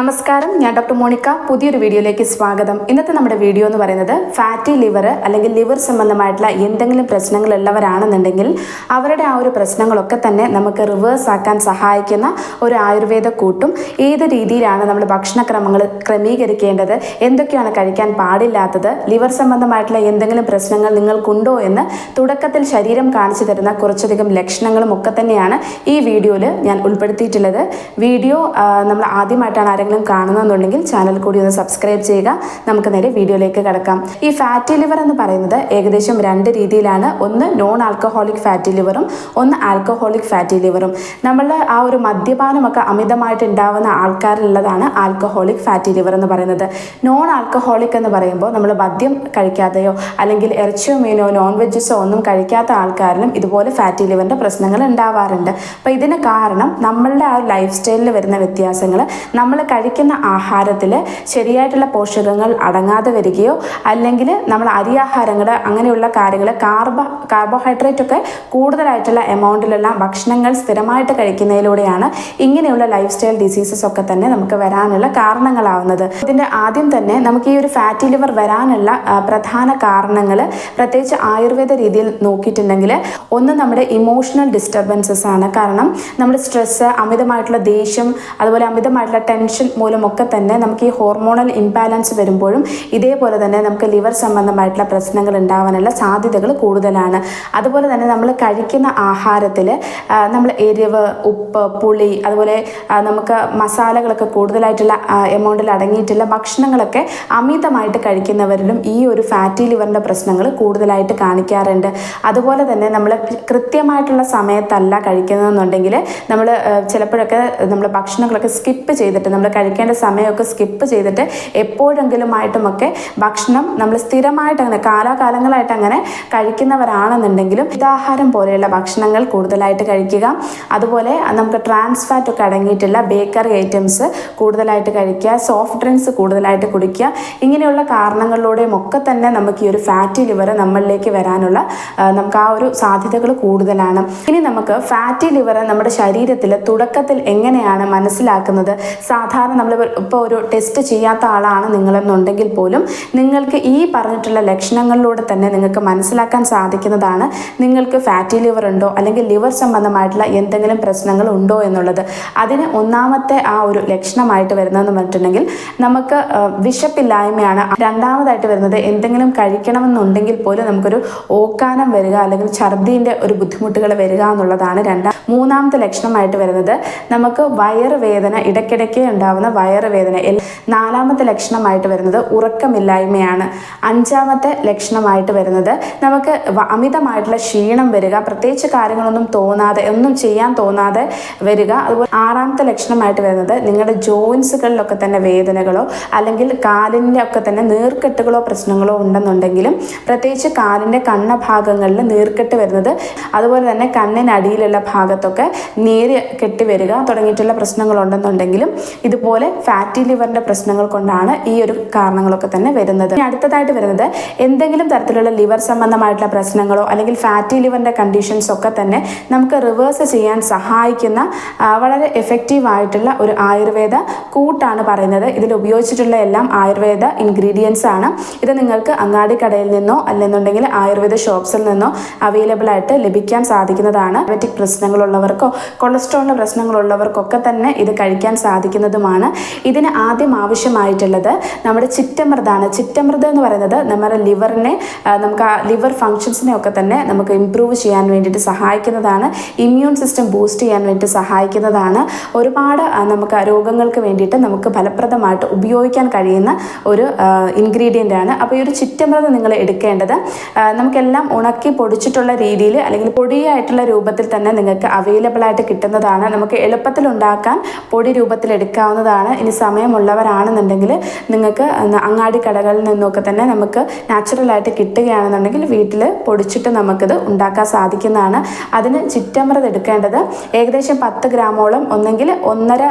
നമസ്കാരം ഞാൻ doctor Monica. പുതിയൊരു വീഡിയോയിലേക്ക് സ്വാഗതം. ഇന്നത്തെ നമ്മുടെ വീഡിയോ എന്ന് പറയുന്നത് ഫാറ്റി ലിവർ അല്ലെങ്കിൽ ലിവർ സംബന്ധമായിട്ടുള്ള എന്തെങ്കിലും പ്രശ്നങ്ങൾ ഉള്ളവരാണെന്നുണ്ടെങ്കിൽ അവരുടെ ആ ഒരു പ്രശ്നങ്ങളൊക്കെ തന്നെ നമുക്ക് റിവേഴ്സ് ആക്കാൻ സഹായിക്കുന്ന ഒരു ആയുർവേദ കൂട്ടും ഏത് രീതിയിലാണ് നമ്മൾ ഭക്ഷണക്രമങ്ങൾ ക്രമീകരിക്കേണ്ടത് എന്തൊക്കെയാണ് കഴിക്കാൻ പാടില്ലാത്തത് ലിവർ സംബന്ധമായിട്ടുള്ള എന്തെങ്കിലും പ്രശ്നങ്ങൾ നിങ്ങൾക്കുണ്ടോ എന്ന് തുടക്കത്തിൽ ശരീരം കാണിച്ചു തരുന്ന കുറച്ചധികം ലക്ഷണങ്ങളും ഒക്കെ തന്നെയാണ് ഈ വീഡിയോയിൽ ഞാൻ ഉൾപ്പെടുത്തിയിട്ടുള്ളത്. വീഡിയോ നമ്മൾ ആദ്യമായിട്ടാണ് ആരെങ്കിലും കാണുന്നുണ്ടെങ്കിൽ ചാനൽ കൂടി ഒന്ന് സബ്സ്ക്രൈബ് ചെയ്യുക. നമുക്ക് നേരെ വീഡിയോയിലേക്ക് കിടക്കാം. ഈ ഫാറ്റി ലിവർ എന്ന് പറയുന്നത് ഏകദേശം രണ്ട് രീതിയിലാണ്. ഒന്ന് നോൺ ആൽക്കഹോളിക് ഫാറ്റി ലിവറും ഒന്ന് ആൽക്കഹോളിക് ഫാറ്റി ലിവറും നമ്മളുടെ ആ ഒരു മദ്യപാനമൊക്കെ അമിതമായിട്ട് ഉണ്ടാവുന്ന ആൾക്കാരിലുള്ളതാണ് ആൽക്കഹോളിക് ഫാറ്റി ലിവർ എന്ന് പറയുന്നത്. നോൺ ആൽക്കഹോളിക് എന്ന് പറയുമ്പോൾ നമ്മൾ മദ്യം കഴിക്കാതെയോ അല്ലെങ്കിൽ ഇറച്ചിയോ മീനോ നോൺ വെജസോ ഒന്നും കഴിക്കാത്ത ആൾക്കാരിലും ഇതുപോലെ ഫാറ്റി ലിവറിന്റെ പ്രശ്നങ്ങൾ ഉണ്ടാവാറുണ്ട്. അപ്പോൾ ഇതിന് കാരണം നമ്മളുടെ ആ ലൈഫ് സ്റ്റൈലിൽ വരുന്ന വ്യത്യാസങ്ങൾ നമ്മൾ കഴിക്കുന്ന ആഹാരത്തിൽ ശരിയായിട്ടുള്ള പോഷകങ്ങൾ അടങ്ങാതെ വരികയോ അല്ലെങ്കിൽ നമ്മൾ അരിയാഹാരങ്ങൾ അങ്ങനെയുള്ള കാര്യങ്ങൾ കാർബ കാർബോഹൈഡ്രേറ്റ് ഒക്കെ കൂടുതലായിട്ടുള്ള എമൗണ്ടിലുള്ള ഭക്ഷണങ്ങൾ സ്ഥിരമായിട്ട് കഴിക്കുന്നതിലൂടെയാണ് ഇങ്ങനെയുള്ള ലൈഫ് സ്റ്റൈൽ ഡിസീസസ് ഒക്കെ തന്നെ നമുക്ക് വരാനുള്ള കാരണങ്ങളാവുന്നത്. ഇതിന്റെ ആദ്യം തന്നെ നമുക്ക് ഈ ഒരു ഫാറ്റി ലിവർ വരാനുള്ള പ്രധാന കാരണങ്ങൾ പ്രത്യേകിച്ച് ആയുർവേദ രീതിയിൽ നോക്കിയിട്ടുണ്ടെങ്കിൽ ഒന്ന് നമ്മുടെ ഇമോഷണൽ ഡിസ്റ്റർബൻസസ് ആണ്. കാരണം നമ്മുടെ സ്ട്രെസ്സ് അമിതമായിട്ടുള്ള ദേഷ്യം അതുപോലെ അമിതമായിട്ടുള്ള ടെൻഷൻ മൂലമൊക്കെ തന്നെ നമുക്ക് ഈ ഹോർമോണൽ ഇംബാലൻസ് വരുമ്പോഴും ഇതേപോലെ തന്നെ നമുക്ക് ലിവർ സംബന്ധമായിട്ടുള്ള പ്രശ്നങ്ങൾ ഉണ്ടാവാനുള്ള സാധ്യതകൾ കൂടുതലാണ്. അതുപോലെ തന്നെ നമ്മൾ കഴിക്കുന്ന ആഹാരത്തിൽ നമ്മൾ എരിവ് ഉപ്പ് പുളി അതുപോലെ നമുക്ക് മസാലകളൊക്കെ കൂടുതലായിട്ടുള്ള എമൗണ്ടിൽ അടങ്ങിയിട്ടുള്ള ഭക്ഷണങ്ങളൊക്കെ അമിതമായിട്ട് കഴിക്കുന്നവരിലും ഈ ഒരു ഫാറ്റി ലിവറിന്റെ പ്രശ്നങ്ങൾ കൂടുതലായിട്ട് കാണിക്കാറുണ്ട്. അതുപോലെ തന്നെ നമ്മൾ കൃത്യമായിട്ടുള്ള സമയത്തല്ല കഴിക്കുന്നതെന്നുണ്ടെങ്കിൽ നമ്മൾ ചിലപ്പോഴൊക്കെ നമ്മൾ ഭക്ഷണങ്ങളൊക്കെ സ്കിപ്പ് ചെയ്തിട്ട് നമ്മൾ കഴിക്കേണ്ട സമയമൊക്കെ സ്കിപ്പ് ചെയ്തിട്ട് എപ്പോഴെങ്കിലുമായിട്ടുമൊക്കെ ഭക്ഷണം നമ്മൾ സ്ഥിരമായിട്ട് അങ്ങനെ കാലാകാലങ്ങളായിട്ട് അങ്ങനെ കഴിക്കുന്നവരാണെന്നുണ്ടെങ്കിലും ഇതാഹാരം പോലെയുള്ള ഭക്ഷണങ്ങൾ കൂടുതലായിട്ട് കഴിക്കുക. അതുപോലെ നമുക്ക് ട്രാൻസ് ഫാറ്റ് ഒക്കെ അടങ്ങിയിട്ടുള്ള ബേക്കറി ഐറ്റംസ് കൂടുതലായിട്ട് കഴിക്കുക. സോഫ്റ്റ് ഡ്രിങ്ക്സ് കൂടുതലായിട്ട് കുടിക്കുക. ഇങ്ങനെയുള്ള കാരണങ്ങളിലൂടെയും ഒക്കെ തന്നെ നമുക്ക് ഈ ഒരു ഫാറ്റി ലിവർ നമ്മളിലേക്ക് വരാനുള്ള നമുക്ക് ആ ഒരു സാധ്യതകൾ കൂടുതലാണ്. ഇനി നമുക്ക് ഫാറ്റി ലിവർ നമ്മുടെ ശരീരത്തിൽ തുടക്കത്തിൽ എങ്ങനെയാണ് മനസ്സിലാക്കുന്നത്? സാധാരണ നമ്മൾ ഇപ്പോൾ ഒരു ടെസ്റ്റ് ചെയ്യാത്ത ആളാണ് നിങ്ങളെന്നുണ്ടെങ്കിൽ പോലും നിങ്ങൾക്ക് ഈ പറഞ്ഞിട്ടുള്ള ലക്ഷണങ്ങളിലൂടെ തന്നെ നിങ്ങൾക്ക് മനസ്സിലാക്കാൻ സാധിക്കുന്നതാണ് നിങ്ങൾക്ക് ഫാറ്റി ലിവർ ഉണ്ടോ അല്ലെങ്കിൽ ലിവർ സംബന്ധമായിട്ടുള്ള എന്തെങ്കിലും പ്രശ്നങ്ങൾ ഉണ്ടോ എന്നുള്ളത്. അതിന് ഒന്നാമത്തെ ആ ഒരു ലക്ഷണമായിട്ട് വരുന്നതെന്ന് പറഞ്ഞിട്ടുണ്ടെങ്കിൽ നമുക്ക് വിശപ്പില്ലായ്മയാണ്. രണ്ടാമതായിട്ട് വരുന്നത് എന്തെങ്കിലും കഴിക്കണമെന്നുണ്ടെങ്കിൽ പോലും നമുക്കൊരു ഓക്കാനം വരിക അല്ലെങ്കിൽ ഛർദീന്റെ ഒരു ബുദ്ധിമുട്ടുകൾ വരിക എന്നുള്ളതാണ് രണ്ടാം മൂന്നാമത്തെ ലക്ഷണമായിട്ട് വരുന്നത് നമുക്ക് വയറുവേദന ഇടയ്ക്കിടയ്ക്ക് ഉണ്ടാവുന്ന വയറുവേദന. നാലാമത്തെ ലക്ഷണമായിട്ട് വരുന്നത് ഉറക്കമില്ലായ്മയാണ്. അഞ്ചാമത്തെ ലക്ഷണമായിട്ട് വരുന്നത് നമുക്ക് അമിതമായിട്ടുള്ള ക്ഷീണം വരിക പ്രത്യേകിച്ച് കാര്യങ്ങളൊന്നും തോന്നാതെ ഒന്നും ചെയ്യാൻ തോന്നാതെ വരിക. അതുപോലെ ആറാമത്തെ ലക്ഷണമായിട്ട് വരുന്നത് നിങ്ങളുടെ ജോയിൻസുകളിലൊക്കെ തന്നെ വേദനകളോ അല്ലെങ്കിൽ കാലിന്റെ ഒക്കെ തന്നെ നീർക്കെട്ടുകളോ പ്രശ്നങ്ങളോ ഉണ്ടെന്നുണ്ടെങ്കിലും പ്രത്യേകിച്ച് കാലിന്റെ കണ്ണ ഭാഗങ്ങളിൽ നീർക്കെട്ട് വരുന്നത് അതുപോലെ തന്നെ കണ്ണിനടിയിലുള്ള ഭാഗത്തൊക്കെ നീര് കെട്ടി വരിക തുടങ്ങിയിട്ടുള്ള പ്രശ്നങ്ങളുണ്ടെന്നുണ്ടെങ്കിലും ഇതുപോലെ ഫാറ്റി ലിവറിന്റെ പ്രശ്നങ്ങൾ കൊണ്ടാണ് ഈ ഒരു കാരണങ്ങളൊക്കെ തന്നെ വരുന്നത്. അടുത്തതായിട്ട് വരുന്നത് എന്തെങ്കിലും തരത്തിലുള്ള ലിവർ സംബന്ധമായിട്ടുള്ള പ്രശ്നങ്ങളോ അല്ലെങ്കിൽ ഫാറ്റി ലിവറിന്റെ കണ്ടീഷൻസ് ഒക്കെ തന്നെ നമുക്ക് റിവേഴ്സ് ചെയ്യാൻ സഹായിക്കുന്ന വളരെ എഫക്റ്റീവ് ആയിട്ടുള്ള ഒരു ആയുർവേദ കൂട്ടാണ് പറയുന്നത്. ഇതിൽ ഉപയോഗിച്ചിട്ടുള്ള എല്ലാം ആയുർവേദ ഇൻഗ്രീഡിയൻസ് ആണ്. ഇത് നിങ്ങൾക്ക് അങ്ങാടി കടയിൽ നിന്നോ അല്ലെന്നുണ്ടെങ്കിൽ ആയുർവേദ ഷോപ്സിൽ നിന്നോ അവൈലബിൾ ആയിട്ട് ലഭിക്കാൻ സാധിക്കുന്നതാണ്. ഡയബറ്റിക് പ്രശ്നങ്ങളുള്ളവർക്കോ കൊളസ്ട്രോളിന്റെ പ്രശ്നങ്ങളുള്ളവർക്കൊക്കെ തന്നെ ഇത് കഴിക്കാൻ സാധിക്കുന്നതുമാണ്. ഇതിന് ആദ്യം ആവശ്യമായിട്ടുള്ളത് നമ്മുടെ ചിറ്റമൃതാണ്. ചിറ്റമൃത് എന്ന് പറയുന്നത് നമ്മുടെ ലിവറിനെ നമുക്ക് ആ ലിവർ ഫങ്ഷൻസിനെ ഒക്കെ തന്നെ നമുക്ക് ഇമ്പ്രൂവ് ചെയ്യാൻ വേണ്ടിയിട്ട് സഹായിക്കുന്നതാണ്. ഇമ്മ്യൂൺ സിസ്റ്റം ബൂസ്റ്റ് ചെയ്യാൻ വേണ്ടി സഹായിക്കുന്നതാണ്. ഒരുപാട് നമുക്ക് രോഗങ്ങൾക്ക് വേണ്ടിയിട്ട് നമുക്ക് ഫലപ്രദമായിട്ട് ഉപയോഗിക്കാൻ കഴിയുന്ന ഒരു ഇൻഗ്രീഡിയന്റ് ആണ്. അപ്പോൾ ഈ ഒരു ചിറ്റമൃത് നിങ്ങൾ എടുക്കേണ്ടത് നമുക്കെല്ലാം ഉണക്കി പൊടിച്ചിട്ടുള്ള രീതിയിൽ അല്ലെങ്കിൽ പൊടിയായിട്ടുള്ള രൂപത്തിൽ തന്നെ നിങ്ങൾക്ക് അവൈലബിൾ ആയിട്ട് കിട്ടുന്നതാണ്. നമുക്ക് എളുപ്പത്തിൽ ഉണ്ടാക്കാൻ പൊടി രൂപത്തിൽ എടുക്കാവുന്നതാണ് ഇനി സമയമുള്ളവരാണെന്നുണ്ടെങ്കിൽ നിങ്ങൾക്ക് അങ്ങാടി കടകളിൽ നിന്നൊക്കെ തന്നെ നമുക്ക് നാച്ചുറലായിട്ട് കിട്ടുകയാണെന്നുണ്ടെങ്കിൽ വീട്ടിൽ പൊടിച്ചിട്ട് നമുക്കിത് ഉണ്ടാക്കാൻ സാധിക്കുന്നതാണ്. അതിന് ചിറ്റമൃത് എടുക്കേണ്ടത് ഏകദേശം പത്ത് ഗ്രാമോളം ഒന്നെങ്കിൽ ഒന്നര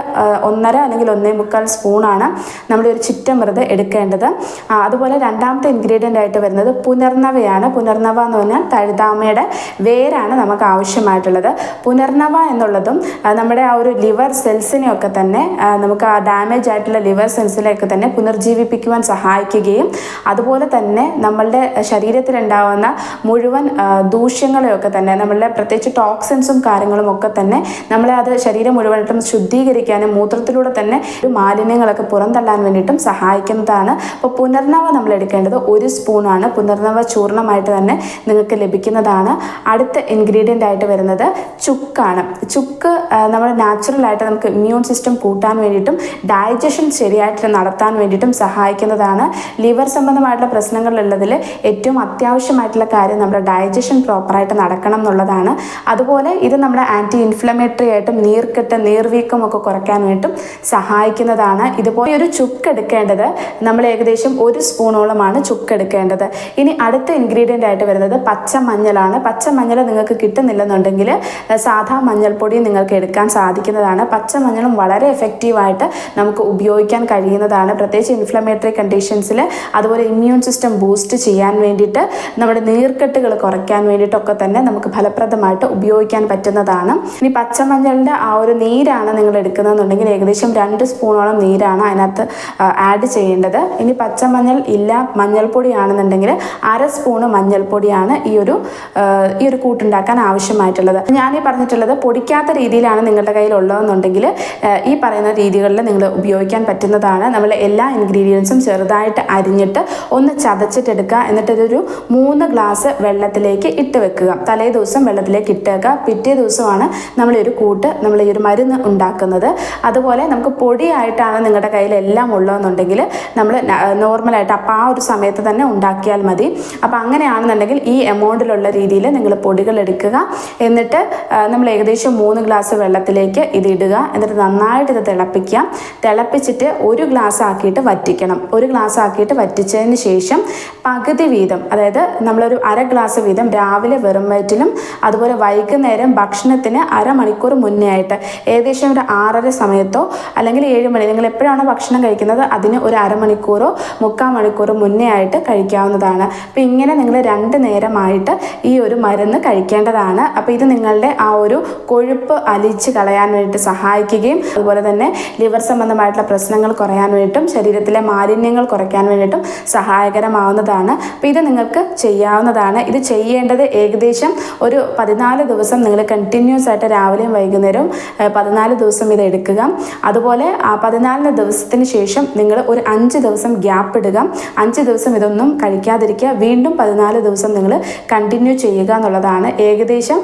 ഒന്നര അല്ലെങ്കിൽ ഒന്നേ മുക്കാൽ സ്പൂണാണ് നമ്മുടെ ഒരു ചിറ്റമൃത് എടുക്കേണ്ടത്. അതുപോലെ രണ്ടാമത്തെ ഇൻഗ്രീഡിയന്റ് ആയിട്ട് വരുന്നത് പുനർനവയാണ്. പുനർനവ എന്ന് പറഞ്ഞാൽ തഴുതാമയുടെ വേരാണ് നമുക്ക് ആവശ്യമായിട്ടുള്ളത്. പുനർനവ എന്നുള്ളതും നമ്മുടെ ആ ഒരു ലിവർ സെൽസിനെയൊക്കെ തന്നെ നമുക്ക് നമുക്ക് ആ ഡാമേജ് ആയിട്ടുള്ള ലിവർ സെൽസിലേക്ക് തന്നെ പുനർജീവിപ്പിക്കുവാൻ സഹായിക്കുകയും അതുപോലെ തന്നെ നമ്മളുടെ ശരീരത്തിലുണ്ടാവുന്ന മുഴുവൻ ദൂഷ്യങ്ങളെയൊക്കെ തന്നെ നമ്മളുടെ പ്രത്യേകിച്ച് ടോക്സിൻസും കാര്യങ്ങളും ഒക്കെ തന്നെ നമ്മളെ അത് ശരീരം മുഴുവനായിട്ടും ശുദ്ധീകരിക്കാനും മൂത്രത്തിലൂടെ തന്നെ മാലിന്യങ്ങളൊക്കെ പുറന്തള്ളാൻ വേണ്ടിയിട്ടും സഹായിക്കുന്നതാണ്. അപ്പോൾ പുനർനവ നമ്മൾ എടുക്കേണ്ടത് ഒരു സ്പൂണാണ്. പുനർനവ ചൂർണമായിട്ട് തന്നെ നിങ്ങൾക്ക് ലഭിക്കുന്നതാണ്. അടുത്ത ഇൻഗ്രീഡിയന്റ് ആയിട്ട് വരുന്നത് ചുക്കാണ്. ചുക്ക് നമ്മൾ നാച്ചുറലായിട്ട് നമുക്ക് ഇമ്മ്യൂൺ സിസ്റ്റം കൂട്ടാൻ വേണ്ടിയിട്ടും ഡൈജഷൻ ശരിയായിട്ട് നടത്താൻ വേണ്ടിയിട്ടും സഹായിക്കുന്നതാണ് ലിവർ സംബന്ധമായിട്ടുള്ള പ്രശ്നങ്ങളുള്ളതിൽ ഏറ്റവും അത്യാവശ്യമായിട്ടുള്ള കാര്യം നമ്മുടെ ഡൈജഷൻ പ്രോപ്പറായിട്ട് നടക്കണം എന്നുള്ളതാണ്. അതുപോലെ ഇത് നമ്മുടെ ആന്റി ഇൻഫ്ലമേറ്ററി ആയിട്ടും നീർക്കെട്ട് നീർവീക്കം ഒക്കെ കുറയ്ക്കാൻ വേണ്ടിയിട്ടും സഹായിക്കുന്നതാണ്. ഇതുപോലെ ഒരു ചുക്ക് എടുക്കേണ്ടത് നമ്മൾ ഏകദേശം ഒരു സ്പൂണോളമാണ് ചുക്ക് എടുക്കേണ്ടത്. ഇനി അടുത്ത ഇൻഗ്രീഡിയന്റ് ആയിട്ട് വരുന്നത് പച്ചമഞ്ഞളാണ് പച്ചമഞ്ഞൾ നിങ്ങൾക്ക് കിട്ടുന്നില്ലെന്നുണ്ടെങ്കിൽ സാധാ മഞ്ഞൾപ്പൊടി നിങ്ങൾക്ക് എടുക്കാൻ സാധിക്കുന്നതാണ്. പച്ചമഞ്ഞളും വളരെ എഫക്റ്റീവായിട്ട് നമുക്ക് ഉപയോഗിക്കാൻ കഴിയുന്നതാണ്. പ്രത്യേകിച്ച് ഇൻഫ്ലമേറ്ററി കണ്ടീഷൻസിൽ അതുപോലെ ഇമ്മ്യൂൺ സിസ്റ്റം ബൂസ്റ്റ് ചെയ്യാൻ വേണ്ടിയിട്ട് നമ്മുടെ നീർക്കെട്ടുകൾ കുറയ്ക്കാൻ വേണ്ടിയിട്ടൊക്കെ തന്നെ നമുക്ക് ഫലപ്രദമായിട്ട് ഉപയോഗിക്കാൻ പറ്റുന്നതാണ്. ഇനി പച്ചമഞ്ഞളിന്റെ ആ ഒരു നീരാണ് നിങ്ങൾ എടുക്കുന്നതെന്നുണ്ടെങ്കിൽ ഏകദേശം രണ്ട് സ്പൂണോളം നീരാണ് അതിനകത്ത് ആഡ് ചെയ്യേണ്ടത്. ഇനി പച്ചമഞ്ഞൾ ഇല്ല മഞ്ഞൾപ്പൊടിയാണെന്നുണ്ടെങ്കിൽ അര സ്പൂണ് മഞ്ഞൾപ്പൊടിയാണ് ഈ ഒരു ഈ ഒരു കൂട്ടുണ്ടാക്കാൻ ആവശ്യമായിട്ടുള്ളത്. ഞാൻ ഈ പറഞ്ഞിട്ടുള്ളത് പൊടിക്കാത്ത രീതിയിലാണ് നിങ്ങളുടെ കയ്യിൽ ഉള്ളതെന്നുണ്ടെങ്കിൽ ഈ പറയുന്ന രീതികളിൽ നിങ്ങൾ ഉപയോഗിക്കാൻ പറ്റുന്നതാണ്. നമ്മൾ എല്ലാ ഇൻഗ്രീഡിയൻസും ചെറുതായിട്ട് അരിഞ്ഞിട്ട് ഒന്ന് ചതച്ചിട്ടെടുക്കുക. എന്നിട്ട് ഇതൊരു മൂന്ന് ഗ്ലാസ് വെള്ളത്തിലേക്ക് ഇട്ട് വെക്കുക. തലേ ദിവസം വെള്ളത്തിലേക്ക് ഇട്ടേക്കുക പിറ്റേ ദിവസമാണ് നമ്മൾ ഒരു കൂട്ട് നമ്മൾ ഈ ഒരു മരുന്ന് ഉണ്ടാക്കുന്നത്. അതുപോലെ നമുക്ക് പൊടിയായിട്ടാണ് നിങ്ങളുടെ കയ്യിൽ എല്ലാം ഉള്ളതെന്നുണ്ടെങ്കിൽ നമ്മൾ നോർമലായിട്ട് അപ്പോൾ ആ ഒരു സമയത്ത് തന്നെ ഉണ്ടാക്കിയാൽ മതി. അപ്പോൾ അങ്ങനെയാണെന്നുണ്ടെങ്കിൽ ഈ എമൗണ്ടിലുള്ള രീതിയിൽ നിങ്ങൾ പൊടികൾ എടുക്കുക. എന്നിട്ട് നമ്മൾ ഏകദേശം മൂന്ന് ഗ്ലാസ് വെള്ളത്തിലേക്ക് ഇത് ഇടുക. എന്നിട്ട് നന്നായിട്ട് ഇത് തിളപ്പിക്കുക. തിളപ്പിച്ചിട്ട് ഒരു ഗ്ലാസ് ആക്കിയിട്ട് വറ്റിക്കണം. ഒരു ഗ്ലാസ് ആക്കിയിട്ട് വറ്റിച്ചതിന് ശേഷം പകുതി വീതം അതായത് നമ്മളൊരു അര ഗ്ലാസ് വീതം രാവിലെ വെറും വയറ്റിലും അതുപോലെ വൈകുന്നേരം ഭക്ഷണത്തിന് അരമണിക്കൂർ മുന്നേ ആയിട്ട് ഏകദേശം ഒരു ആറര സമയത്തോ അല്ലെങ്കിൽ ഏഴ് മണി നിങ്ങൾ എപ്പോഴാണോ ഭക്ഷണം കഴിക്കുന്നത് അതിന് ഒരു അരമണിക്കൂറോ മുക്കാൽ മണിക്കൂറോ മുന്നേ ആയിട്ട് കഴിക്കാവുന്നതാണ്. അപ്പോൾ ഇങ്ങനെ നിങ്ങൾ രണ്ട് നേരമായിട്ട് ഈ ഒരു മരുന്ന് കഴിക്കേണ്ടതാണ്. അപ്പോൾ ഇത് നിങ്ങളുടെ ആ ഒരു കൊഴുപ്പ് അലിച്ച് കളയാൻ വേണ്ടിയിട്ട് സഹായിക്കുകയും അതുപോലെ തന്നെ ലിവർ സംബന്ധമായിട്ടുള്ള പ്രശ്നങ്ങൾ കുറയാൻ വേണ്ടിയിട്ടും ശരീരത്തിലെ മാലിന്യങ്ങൾ കുറയ്ക്കാൻ വേണ്ടിയിട്ടും സഹായകരമാവുന്നതാണ്. അപ്പോൾ ഇത് നിങ്ങൾക്ക് ചെയ്യാവുന്നതാണ്. ഇത് ചെയ്യേണ്ടത് ഏകദേശം ഒരു പതിനാല് ദിവസം നിങ്ങൾ കണ്ടിന്യൂസ് ആയിട്ട് രാവിലെയും വൈകുന്നേരവും പതിനാല് ദിവസം ഇത് എടുക്കുക. അതുപോലെ ആ പതിനാലിന് ദിവസത്തിന് ശേഷം നിങ്ങൾ ഒരു അഞ്ച് ദിവസം ഗ്യാപ്പ് ഇടുക. അഞ്ച് ദിവസം ഇതൊന്നും കഴിക്കാതിരിക്കുക. വീണ്ടും പതിനാല് ദിവസം നിങ്ങൾ കണ്ടിന്യൂ ചെയ്യുക എന്നുള്ളതാണ്. ഏകദേശം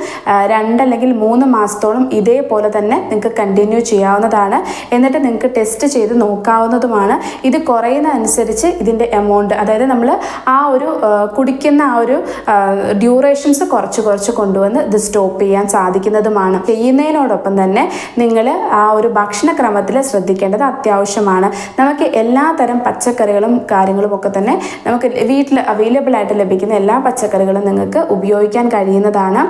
രണ്ടല്ലെങ്കിൽ മൂന്ന് മാസത്തോളം ഇതേപോലെ തന്നെ നിങ്ങൾക്ക് കണ്ടിന്യൂ ചെയ്യാവുന്നതാണ്. എന്നിട്ട് നിങ്ങൾക്ക് ടെസ്റ്റ് ചെയ്ത് നോക്കാവുന്നതുമാണ്. ഇത് കുറയുന്ന അനുസരിച്ച് ഇതിന്റെ എമൗണ്ട് അതായത് നമ്മൾ ആ ഒരു കുടിക്കുന്ന ആ ഒരു ഡ്യൂറേഷൻസ് കുറച്ച് കുറച്ച് കൊണ്ടുവന്ന് ഇത് സ്റ്റോപ്പ് ചെയ്യാൻ സാധിക്കുന്നതുമാണ്. ചെയ്യുന്നതിനോടൊപ്പം തന്നെ നിങ്ങൾ ആ ഒരു ഭക്ഷണക്രമത്തിൽ ശ്രദ്ധിക്കേണ്ടത് അത്യാവശ്യമാണ്. നമുക്ക് എല്ലാ തരം പച്ചക്കറികളും കാര്യങ്ങളും ഒക്കെ തന്നെ നമുക്ക് വീട്ടിൽ അവൈലബിൾ ആയിട്ട് ലഭിക്കുന്ന എല്ലാ പച്ചക്കറികളും നിങ്ങൾക്ക് ഉപയോഗിക്കാൻ കഴിയുന്നതാണ്.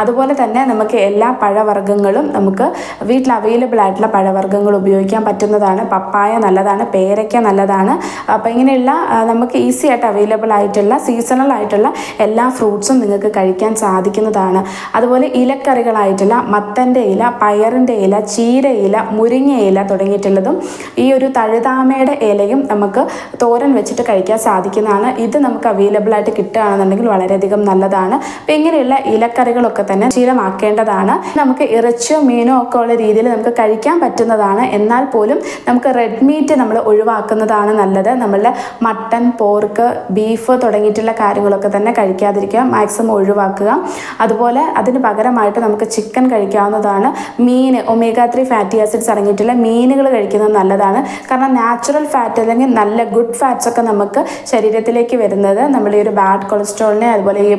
അതുപോലെ തന്നെ നമുക്ക് എല്ലാ പഴവർഗങ്ങളും നമുക്ക് വീട്ടിൽ അവൈലബിൾ ആയിട്ടുള്ള പഴവർഗങ്ങൾ ഉപയോഗിക്കാൻ പറ്റുന്നതാണ്. പപ്പായ നല്ലതാണ് പേരയ്ക്ക നല്ലതാണ്. അപ്പോൾ ഇങ്ങനെയുള്ള നമുക്ക് ഈസി ആയിട്ട് അവൈലബിൾ ആയിട്ടുള്ള സീസണൽ ആയിട്ടുള്ള എല്ലാ ഫ്രൂട്ട്സും നിങ്ങൾക്ക് കഴിക്കാൻ സാധിക്കുന്നതാണ്. അതുപോലെ ഇലക്കറികളായിട്ടുള്ള മത്തന്റെ ഇല പയറിന്റെ ഇല ചീരയില ഇല മുരിങ്ങ ഇല തുടങ്ങിയിട്ടുള്ളതും ഈ ഒരു തഴുതാമയുടെ ഇലയും നമുക്ക് തോരൻ വെച്ചിട്ട് കഴിക്കാൻ സാധിക്കുന്നതാണ്. ഇത് നമുക്ക് അവൈലബിൾ ആയിട്ട് കിട്ടുകയാണെന്നുണ്ടെങ്കിൽ വളരെയധികം നല്ലതാണ്. അപ്പം ഇങ്ങനെയുള്ള ഇലക്കറികളൊക്കെ തന്നെ ശീലമാക്കേണ്ടതാണ്. നമുക്ക് ഇറച്ചിയോ മീനോ ഒക്കെ ഉള്ള രീതിയിൽ നമുക്ക് കഴിക്കാൻ പറ്റുന്നതാണ് എന്നാൽ പോലും നമുക്ക് റെഡ് മീറ്റ് നമ്മൾ ഒഴിവാക്കുന്നതാണ് നല്ലത്. നമ്മളുടെ മട്ടൺ പോർക്ക് ബീഫ് തുടങ്ങിയിട്ടുള്ള കാര്യങ്ങളൊക്കെ തന്നെ കഴിക്കാതിരിക്കുക മാക്സിമം ഒഴിവാക്കുക. അതുപോലെ അതിന് പകരമായിട്ട് നമുക്ക് ചിക്കൻ കഴിക്കാവുന്നതാണ്. മീൻ ഒമേഗ ത്രീ ഫാറ്റി ആസിഡ്സ് അടങ്ങിയിട്ടുള്ള മീനുകൾ കഴിക്കുന്നത് നല്ലതാണ്. കാരണം നാച്ചുറൽ ഫാറ്റ് അല്ലെങ്കിൽ നല്ല ഗുഡ് ഫാറ്റ്സ് ഒക്കെ നമുക്ക് ശരീരത്തിലേക്ക് വരുന്നത് നമ്മുടെ ഈ ഒരു ബാഡ് കൊളസ്ട്രോളിനെ അതുപോലെ ഈ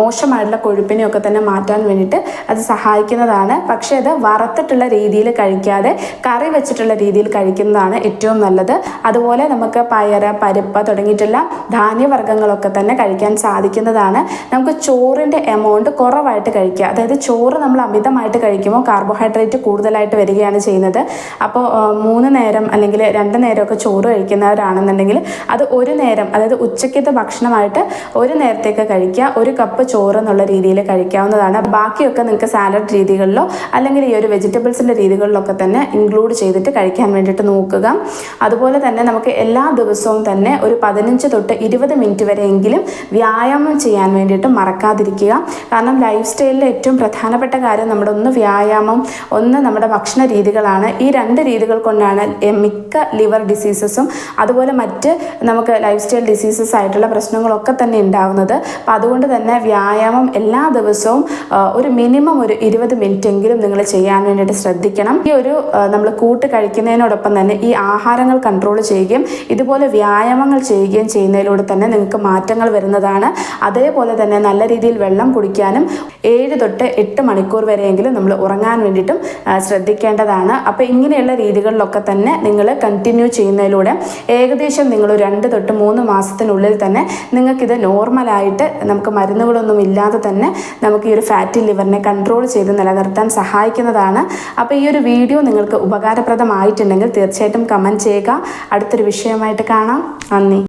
മോശമായിട്ടുള്ള കൊഴുപ്പിനെ ഒക്കെ തന്നെ മാറ്റാൻ വേണ്ടിയിട്ട് അത് സഹായിക്കുന്നതാണ്. പക്ഷേ അത് വറുത്തിട്ടുള്ള രീതിയിൽ കഴിക്കാതെ കറി വെച്ചിട്ടുള്ള രീതിയിൽ കഴിക്കുന്നതാണ് ഏറ്റവും നല്ലത്. അതുപോലെ നമുക്ക് പയർ പരിപ്പ് തുടങ്ങിയിട്ടുള്ള ധാന്യവർഗങ്ങളൊക്കെ തന്നെ കഴിക്കാൻ സാധിക്കുന്നതാണ്. നമുക്ക് ചോറിന്റെ എമൗണ്ട് കുറവായിട്ട് കഴിക്കുക. അതായത് ചോറ് നമ്മൾ അമിതമായിട്ട് കഴിക്കുമ്പോൾ കാർബോഹൈഡ്രേറ്റ് കൂടുതലായിട്ട് വരികയാണ് ചെയ്യുന്നത്. അപ്പോൾ മൂന്ന് നേരം അല്ലെങ്കിൽ രണ്ട് നേരമൊക്കെ ചോറ് കഴിക്കുന്നവരാണെന്നുണ്ടെങ്കിൽ അത് ഒരു നേരം അതായത് ഉച്ചയ്ക്കത്തെ ഭക്ഷണമായിട്ട് ഒരു നേരത്തേക്ക് കഴിക്കുക. ഒരു കപ്പ് ചോറ് എന്നുള്ള രീതിയിൽ കഴിക്കാവുന്നതാണ്. ബാക്കിയൊക്കെ നിങ്ങൾക്ക് സാലഡ് രീതികളിലോ അല്ലെങ്കിൽ ഈ ഒരു വെജിറ്റബിൾസിന്റെ രീതികളിലൊക്കെ തന്നെ ഇൻക്ലൂഡ് ചെയ്തിട്ട് കഴിക്കാൻ വേണ്ടിയിട്ട് നോക്കുക. അതുപോലെ തന്നെ നമുക്ക് എല്ലാ ദിവസവും തന്നെ ഒരു പതിനഞ്ച് തൊട്ട് ഇരുപത് മിനിറ്റ് വരെയെങ്കിലും വ്യായാമം ചെയ്യാൻ വേണ്ടിയിട്ട് മറക്കാതിരിക്കുക. കാരണം ലൈഫ് സ്റ്റൈലിലെ ഏറ്റവും പ്രധാനപ്പെട്ട കാര്യം നമ്മുടെ ഒന്ന് വ്യായാമം ഒന്ന് നമ്മുടെ ഭക്ഷണ രീതികളാണ്. ഈ രണ്ട് രീതികൾ കൊണ്ടാണ് മിക്ക ലിവർ ഡിസീസസും അതുപോലെ മറ്റ് നമുക്ക് ലൈഫ് സ്റ്റൈൽ ഡിസീസസ് ആയിട്ടുള്ള പ്രശ്നങ്ങളൊക്കെ തന്നെ ഉണ്ടാവുന്നത്. അപ്പം അതുകൊണ്ട് തന്നെ വ്യായാമം എല്ലാ ദിവസവും ഒരു മിനിമം ഒരു ഇരുപത് മിനിറ്റ് എങ്കിലും നിങ്ങൾ ചെയ്യാൻ വേണ്ടിയിട്ട് ശ്രദ്ധിക്കണം. ഈ ഒരു നമ്മൾ കൂട്ട് കഴിക്കുന്നതിനോടൊപ്പം തന്നെ ഈ ആഹാരങ്ങൾ കൺട്രോൾ ചെയ്യുകയും ഇതുപോലെ വ്യായാമങ്ങൾ ചെയ്യുകയും ചെയ്യുന്നതിലൂടെ തന്നെ നിങ്ങൾക്ക് മാറ്റങ്ങൾ വരുന്നതാണ്. അതേപോലെ തന്നെ നല്ല രീതിയിൽ വെള്ളം കുടിക്കാനും ഏഴ് തൊട്ട് എട്ട് മണിക്കൂർ വരെയെങ്കിലും നമ്മൾ ഉറങ്ങാൻ വേണ്ടിയിട്ടും ശ്രദ്ധിക്കേണ്ടതാണ്. അപ്പോൾ ഇങ്ങനെയുള്ള രീതികളിലൊക്കെ തന്നെ നിങ്ങൾ കണ്ടിന്യൂ ചെയ്യുന്നതിലൂടെ ഏകദേശം നിങ്ങൾ രണ്ട് തൊട്ട് മൂന്ന് മാസത്തിനുള്ളിൽ തന്നെ നിങ്ങൾക്കിത് നോർമലായിട്ട് നമുക്ക് മരുന്നുകളൊന്നും ഇല്ലാതെ തന്നെ നമുക്ക് ഈ ഒരു ഫാറ്റി ലിവറിനെ കൺട്രോൾ ചെയ്ത് നിലനിർത്താൻ സഹായിക്കുന്നതാണ്. അപ്പോൾ ഈ ഒരു വീഡിയോ നിങ്ങൾക്ക് ഉപകാരപ്രദമായിട്ടുണ്ടെങ്കിൽ തീർച്ചയായിട്ടും കമന്റ് ചെയ്യുക. അടുത്തൊരു വിഷയമായിട്ട് കാണാം. നന്ദി.